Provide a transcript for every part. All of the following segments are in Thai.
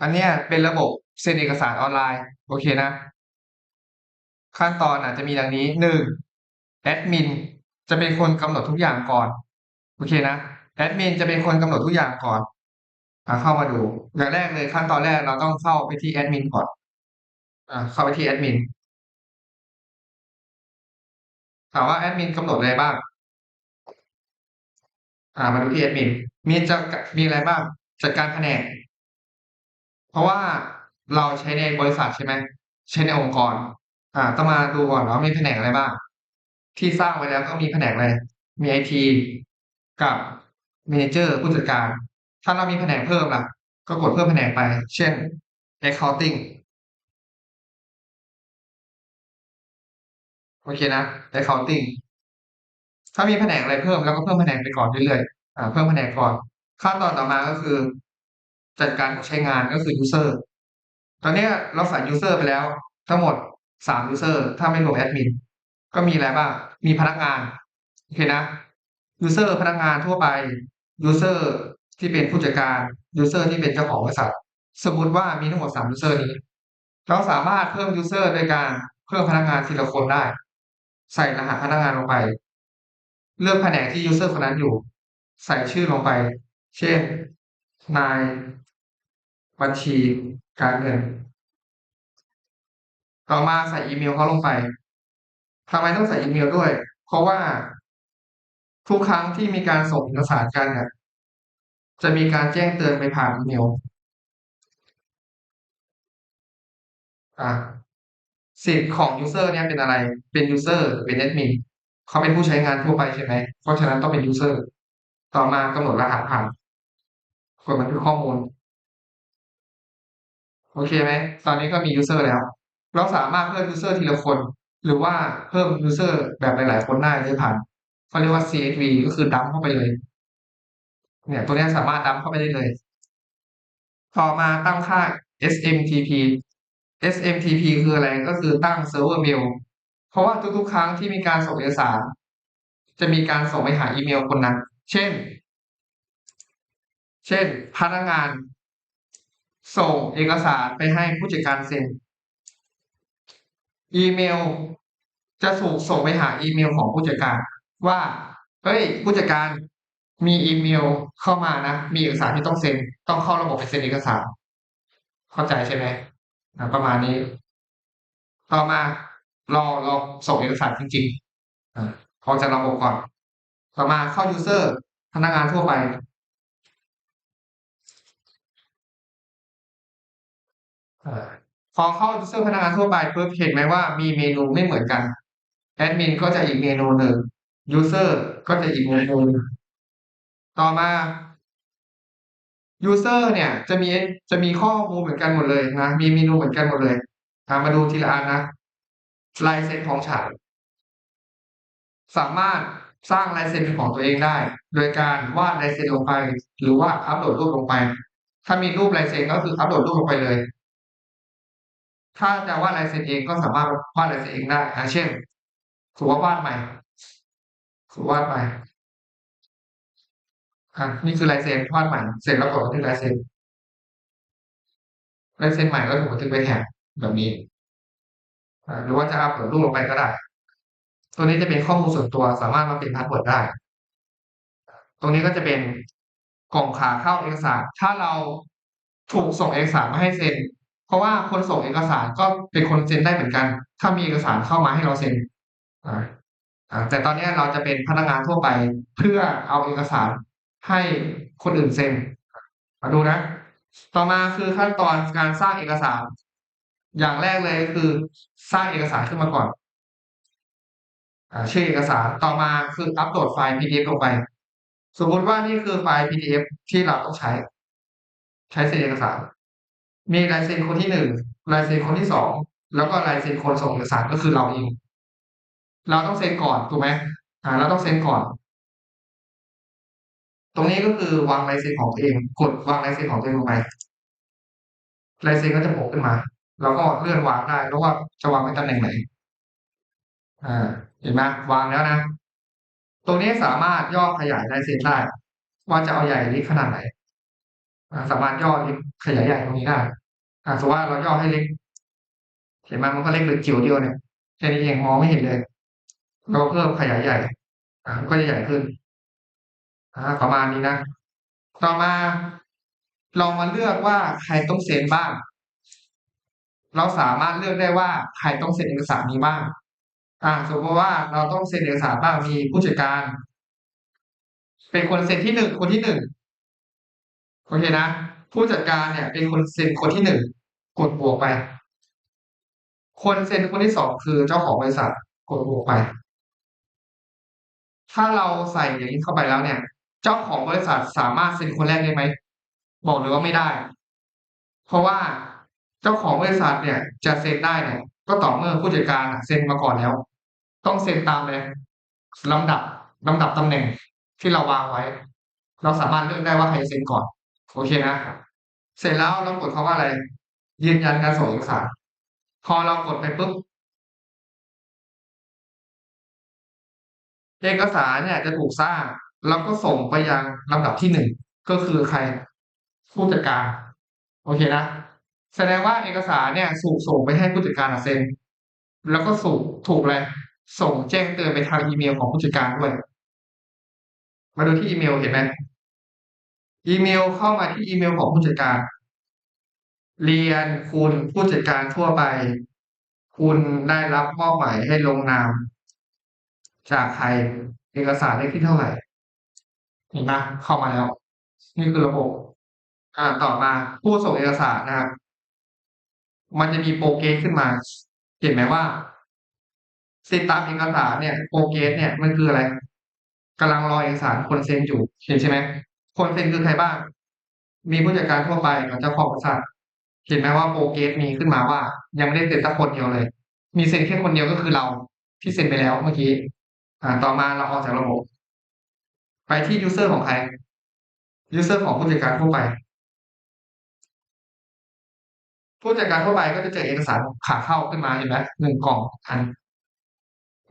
อันเนี้ยเป็นระบบเซ็นเอกสารออนไลน์ โอเคนะ ขั้นตอนอาจจะมีดังนี้หนึ่งแอดมินจะเป็นคนกำหนดทุกอย่างก่อน โอเคนะแอดมินจะเป็นคนกำหนดทุกอย่างก่อนอ่าเข้ามาดูอย่างแรกเลยขั้นตอนแรกเราต้องเข้าไปที่แอดมินก่อนอ่าเข้าไปที่แอดมินถามว่าแอดมินกำหนดอะไรบ้างอ่ามาดูที่แอดมินมีจะมีอะไรบ้าง จัดการแผนก เพราะว่าเราใช้ในบริษัทใช่ไหมใช้ในองค์กร อ่าต้องมาดูก่อนว่ามีแผนกอะไรบ้าง ที่สร้างไว้แล้วก็มีแผนกอะไรมีไอทีกับเมเนเจอร์ผู้จัดการ ถ้าเรามีแผนกเพิ่มล่ะ ก็กดเพิ่มแผนกไป เช่น accounting โอเคนะ accounting ถ้ามีแผนกอะไรเพิ่มแล้วก็เพิ่มแผนกไปก่อนเรื่อยๆอ่าเพิ่มแผนกก่อน ขั้นตอนต่อมาก็คือ จัดการผู้ใช้งานก็คือ user ตอนนี้เราใส่ user ไปแล้ว ทั้งหมดสาม user ถ้าไม่รวมแอดมินก็มีอะไรบ้าง มีพนักงานโอเคนะ user พนักงานทั่วไป user ที่เป็นผู้จัดการ user ที่เป็นเจ้าของบริษัท สมมติว่ามีทั้งหมดสาม user นี้ เราสามารถเพิ่ม user โดยการเพิ่มพนักงานทีละคนได้ ใส่รหัสพนักงานลงไป เลือกแผนกที่ user คนนั้นอยู่ ใส่ชื่อลงไป เช่นนาย บัญชีการเงิน ต่อมาใส่อีเมลเขาลงไปทำไมต้องใส่อีเมลด้วย เพราะว่าทุกครั้งที่มีการส่งเอกสารกันเนี่ยจะมีการแจ้งเตือนไปผ่านอีเมลอ่าสิทธิ์ของ user เนี่ยเป็นอะไร เป็น user เป็นแอดมินเขาเป็นผู้ใช้งานทั่วไปใช่ไหม เพราะฉะนั้นต้องเป็น user ต่อมากำหนดรหัสผ่านกดบันทึกข้อมูล โอเคไหมตอนนี้ก็มี user แล้ว เราสามารถเพิ่ม user ทีละคน หรือว่าเพิ่ม user แบบหลาย ๆ คนได้โดยผ่านเขาเรียกว่า CSV ก็คือดัมเข้าไปเลย เนี่ย ตัวนี้สามารถดัมเข้าไปได้เลย ต่อมาตั้งค่า SMTP SMTP คืออะไรก็คือตั้งเซิร์ฟเวอร์เมลเพราะว่าทุกๆ ครั้งที่มีการส่งเอกสาร จะมีการส่งไปหาอีเมลคนนั้น เช่น เช่น พนักงาน ส่งเอกสารไปให้ผู้จัดการเซ็น อีเมล จะถูกส่งไปหาอีเมลของผู้จัดการ ว่าเฮ้ยผู้จัดการมีอีเมลเข้ามานะ มีเอกสารที่ต้องเซ็น ต้องเข้าระบบไปเซ็นเอกสาร เข้าใจใช่ไหมนะประมาณนี้ ต่อมารอรอส่งเอกสารจริงๆอออกจากระบบก่อน ต่อมาเข้า user พนักงานทั่วไป เอ่อ พอเข้า user พนักงานทั่วไปปุ๊บเห็นไหมว่ามีเมนูไม่เหมือนกันแอดมินก็จะอีกเมนูหนึ่ง user ก็จะอีกเมนูหนึ่งต่อมา user เนี่ยจะมีจะมีข้อมูลเหมือนกันหมดเลยนะมีเมนูเหมือนกันหมดเลยามาดูทีละอันนะลายเซ็นของฉันสามารถสร้างลายเซ็นของตัวเองได้ โดยการวาดลายเซ็นลงไป หรือว่าอัปโหลดรูปลงไป ถ้ามีรูปลายเซ็นก็คืออัปโหลดรูปลงไปเลย ถ้าจะวาดลายเซ็นเองก็สามารถวาดลายเซ็นเองได้อ่าเช่นสมมติว่าวาดใหม่สมมติวาดใหม่อะนี่คือลายเซ็นวาดใหม่ เสร็จแล้วกดบันทึกลายเซ็นลายเซ็นใหม่ก็ถูกบันทึกไปแทนแบบนี้อ่าหรือว่าจะอัปโหลดรูปลงไปก็ได้ ตัวนี้จะเป็นข้อมูลส่วนตัวสามารถมาเป็นพาสเวิร์ดได้ ตรงนี้ก็จะเป็นกล่องขาเข้าเอกสาร ถ้าเราถูกส่งเอกสารมาให้เซ็น เพราะว่าคนส่งเอกสารก็เป็นคนเซ็นได้เหมือนกัน ถ้ามีเอกสารเข้ามาให้เราเซ็นแต่ตอนนี้เราจะเป็นพนักงานทั่วไปเพื่อเอาเอกสารให้คนอื่นเซ็นมาดูนะ ต่อมาคือขั้นตอนการสร้างเอกสาร อย่างแรกเลยคือสร้างเอกสารขึ้นมาก่อนอชื่อเอกสารต่อมาคืออัปโหลดไฟล์ PDF ลงไป สมมติว่านี่คือไฟล์ PDF ที่เราต้องใช้ ใช้เซ็นเอกสาร มีลายเซ็นคนที่หนึ่งลายเซ็นคนที่สองแล้วก็ลายเซ็นคนส่งเอกสารก็คือเราเองเราต้องเซ็นก่อนถูกไหมอ่าเราต้องเซ็นก่อน ตรงนี้ก็คือวางลายเซ็นของตัวเอง กดวางลายเซ็นของตัวเองลงไปลายเซ็นก็จะโผล่ขึ้นมาเราก็เลื่อนวางได้แล้วว่าจะวางไว้ตำแหน่งไหน อ่า เห็นไหมวางแล้วนะ ตรงนี้สามารถย่อขยายลายเซ็นได้ ว่าจะเอาใหญ่หรือขนาดไหน สามารถย่อเล็กขยายใหญ่ตรงนี้ได้อ่าสมมติว่าเราย่อให้เล็ก เห็นไหมมันก็เล็กเหลือจิ๋วเดียวเนี่ยแค่นี้เองมองไม่เห็นเลย เราเพิ่มขยายใหญ่อ่าก็จะใหญ่ขึ้นอ่าประมาณนี้นะ ต่อมาลองมาเลือกว่าใครต้องเซ็นบ้าง เราสามารถเลือกได้ว่าใครต้องเซ็นเอกสารนี้บ้างอ่าสมมติว่าเราต้องเซ็นเอกสารบ้างมีผู้จัดการ เป็นคนเซ็นที่หนึ่งคนที่หนึ่ง โอเคนะ ผู้จัดการเนี่ยเป็นคนเซ็นคนที่หนึ่งกดบวกไป คนเซ็นคนที่สองคือเจ้าของบริษัทกดบวกไป ถ้าเราใส่อย่างนี้เข้าไปแล้วเนี่ย เจ้าของบริษัทสามารถเซ็นคนแรกได้ไหมบอกเลยว่าไม่ได้ เพราะว่าเจ้าของบริษัทเนี่ย จะเซ็นได้เนี่ยก็ต่อเมื่อผู้จัดการเซ็นมาก่อนแล้ว ต้องเซ็นตามเลยลำดับลำดับตำแหน่งที่เราวางไว้ เราสามารถเลือกได้ว่าใครเซ็นก่อน โอเคนะ เสร็จแล้วเรากดคำว่าอะไร ยืนยันการส่งเอกสารพอเรากดไปปุ๊บเอกสารเนี่ยจะถูกสร้าง แล้วก็ส่งไปยังลำดับที่หนึ่งก็คือใครผู้จัดการ โอเคนะ แสดงว่าเอกสารเนี่ยสูกส่งไปให้ผู้จัดการเซ็นแล้วก็สูกถูกเลยส่งแจ้งเตือนไปทางอีเมลของผู้จัดการด้วย มาดูที่อีเมลเห็นไหม อีเมลเข้ามาที่อีเมลของผู้จัดการ เรียนคุณผู้จัดการทั่วไป คุณได้รับมอบหมายให้ลงนาม จากใครเอกสารเลขที่เท่าไหร่เห็นไหมเข้ามาแล้ว นี่คือระบบอ่าต่อมาผู้ส่งเอกสารนะครับมันจะมีโปรเกสขึ้นมา เห็นไหมว่าติดตามเอกสารเนี่ยโปรเกสเนี่ยมันคืออะไรกำลังรอเอกสารคนเซ็นอยู่เห็นใช่ไหม คนเซ็นคือใครบ้าง มีผู้จัดการทั่วไปกับเจ้าของบริษัทเห็นไหมว่าโปรเกสมีขึ้นมาว่า ยังไม่ได้เซ็นสักคนเดียวเลย มีเซ็นแค่คนเดียวก็คือเราที่เซ็นไปแล้วเมื่อกี้อ่าต่อมาเราออกจากระบบ ไปที่ยูเซอร์ของใครยูเซอร์ของผู้จัดการทั่วไป ผู้จัดการทั่วไปก็จะเจอเอกสารขาเข้าขึ้นมาเห็นไหมหนึ่งกล่องอัน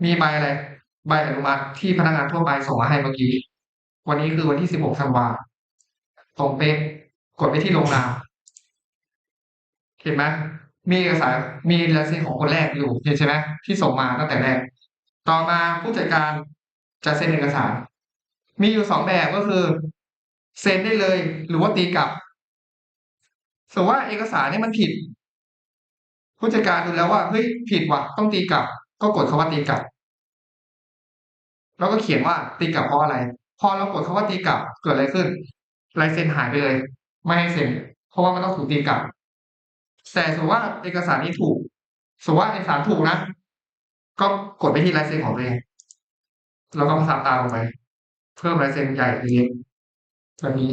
มีใบอะไร ใบอนุมัติที่พนักงานทั่วไปส่งมาให้เมื่อกี้ วันนี้คือวันที่สิบหกธันวาตรงเป๊ะกดไปที่ลงนามเห็นไหมมีเอกสารมีลายเซ็นของคนแรกอยู่เห็นใช่ไหมที่ส่งมาตั้งแต่แรก ต่อมาผู้จัดการจะเซ็นเอกสาร มีอยู่สองแบบก็คือเซ็นได้เลย หรือว่าตีกลับสมมติว่าเอกสารนี่มันผิด ผู้จัดการดูแล้วว่าเฮ้ยผิดว่ะต้องตีกลับ ก็กดคาว่าตีกลับ แล้วก็เขียนว่าตีกลับเพราะอะไร พอเรากดคาว่าตีกลับเกิดอะไรขึ้นลายเซ็นหายไปเลย ไม่ให้เซ็นเพราะว่ามันต้องถูกตีกลับ แต่สมมติว่าเอกสารนี้ถูกสมมติว่าเอกสารถูกนะก็กดไปที่ลายเซ็นของตัวเองแล้วก็ภาษาตามลงไป เพิ่มลายเซ็นใหญ่เล็กแบบนี้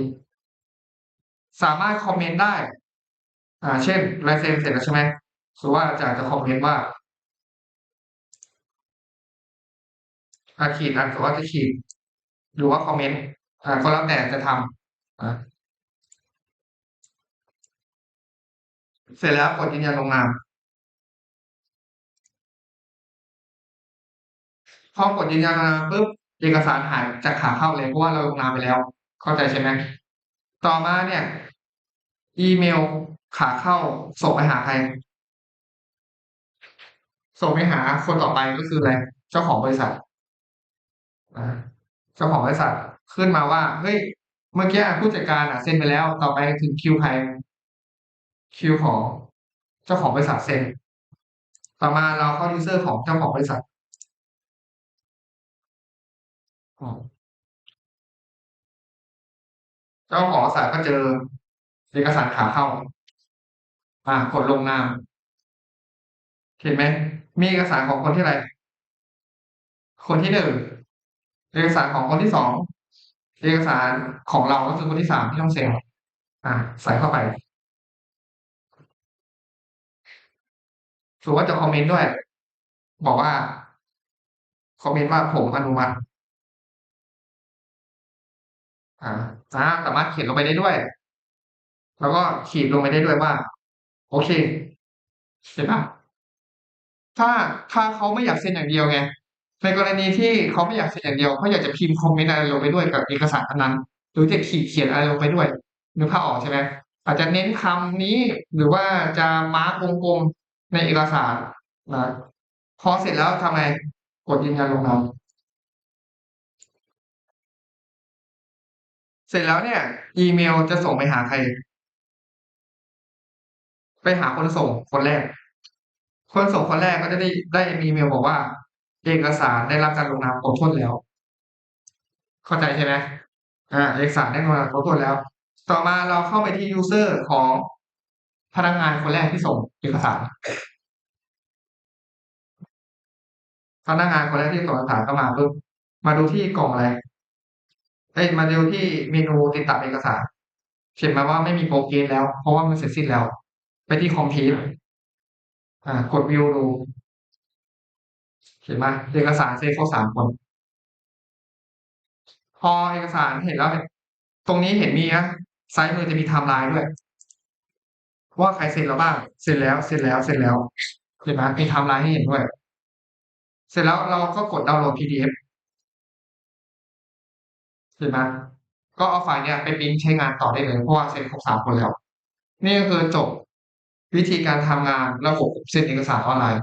สามารถคอมเมนต์ได้ อ่า เช่นลายเซ็นเสร็จแล้วใช่ไหมสมมติว่าอาจารย์จะคอมเมนต์ว่าอาขีดอันสมมติว่าจะขีด หรือว่าคอมเมนต์ก็แล้วแต่จะทำเสร็จแล้วกดยืนยันลงนามพอกดยืนยันลงนามปุ๊บเอกสารหายจากขาเข้าเลยเพราะว่าเราลงนามไปแล้ว เข้าใจใช่ไหมต่อมาเนี่ย อีเมลขาเข้าส่งไปหาใครส่งไปหาคนต่อไปก็คืออะไรเจ้าของบริษัท เจ้าของบริษัทขึ้นมาว่าเฮ้ยเมื่อกี้ผู้จัดการอะเซ็นไปแล้ว ต่อไปถึงคิวใครคิวของเจ้าของบริษัทเซ็น ต่อมาเราเข้ายูเซอร์ของเจ้าของบริษัทเจ้าของบริษัทก็เจอเอกสารขาเข้าอ่ากดลงนามเห็นไหมมีเอกสารของคนที่อะไร คนที่หนึ่ง เอกสารของคนที่สองเอกสารของเราก็คือคนที่สามที่ต้องเซ็นอ่าใส่เข้าไปถือว่าจะคอมเมนต์ด้วย บอกว่า คอมเมนต์ว่าผมอนุมัติอ่าสามารถเขียนลงไปได้ด้วย แล้วก็ขีดลงไปได้ด้วยว่า โอเคเห็นปะถ้าถ้าเขาไม่อยากเซ็นอย่างเดียวไง ในกรณีที่เขาไม่อยากเซ็นอย่างเดียวเขาอยากจะพิมพ์คอมเมนต์อะไรลงไปด้วยกับเอกสารอันนั้นหรือจะขีดเขียนอะไรลงไปด้วยนึกภาพออกใช่ไหมอาจจะเน้นคำนี้หรือว่าจะมาร์กวงกลมในเอกสารนะพอเสร็จแล้วทำไงกดยืนยันลงนามเสร็จแล้วเนี่ย อีเมลจะส่งไปหาใคร ไปหาคนส่งคนแรก คนส่งคนแรกก็จะได้ได้อีเมลบอกว่า เอกสารได้รับการลงนามครบถ้วนแล้ว เข้าใจใช่ไหมอ่า เอกสารได้ลงนามครบถ้วนแล้ว ต่อมาเราเข้าไปที่ user ของพนักงานคนแรกที่ส่งเอกสารพนักงานคนแรกที่ส่งเอกสารเข้ามาปุ๊บมาดูที่กล่องอะไรเอ้ยมาดูที่เมนูติดตั้งเอกสารเขียนมาว่าไม่มีโปรเกรสแล้ว เพราะว่ามันเสร็จสิ้นแล้ว ไปที่คอมพิวอ่ากดวิวดู เห็นไหมเอกสารเซฟครบสามคน พอเอกสารเห็นแล้วเนี่ยตรงนี้เห็นมีนะซ้ายมือจะมีไทม์ไลน์ด้วย ว่าใครเซ็นแล้วบ้าง เซ็นแล้วเซ็นแล้วเซ็นแล้วเห็นไหมมีไทม์ไลน์ให้เห็นด้วย เสร็จแล้วเราก็กดดาวน์โหลด PDF เห็นไหมก็เอาไฟล์เนี้ยไปปริ้นใช้งานต่อได้เลยเพราะว่าเซ็นครบสามคนแล้ว นี่ก็คือจบวิธีการทำงานระบบเซ็นเอกสารออนไลน์